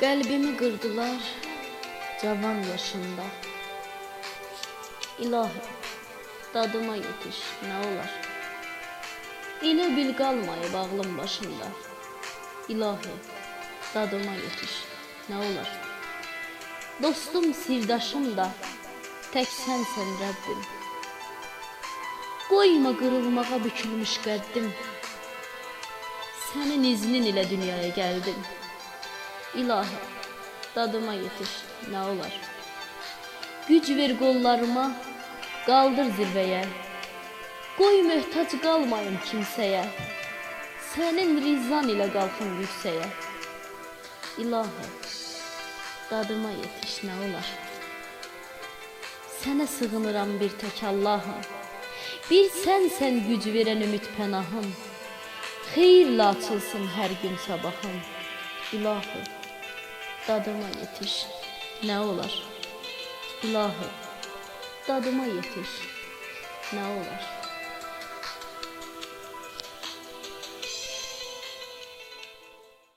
Qəlbimi qırdılar cavan yaşında. İlahi, dadıma yetiş, nə olar? İlə bil qalmayıb ağlım başında. İlahi, dadıma yetiş, nə olar? Dostum, sirdaşım da tək sənsən Rəbbim. Qoyma qırılmağa bükülmüş qəddim. Sənin iznin ilə dünyaya gəldim. İlahi, dadıma yetiş, nə olar? Güc ver qollarıma, qaldır zirvəyə. Qoy möhtac qalmayım kimsəyə. Sənin rizan ilə qalxım yüksəyə. İlahi, dadıma yetiş, nə olar? Sənə sığınıram bir tək Allahım. Bir sənsən güc verən ümid pənahım. Xeyirlə açılsın hər gün sabahım. İlahi, dadıma yetiş, nə olar? İlahi, dadıma yetiş, nə olar?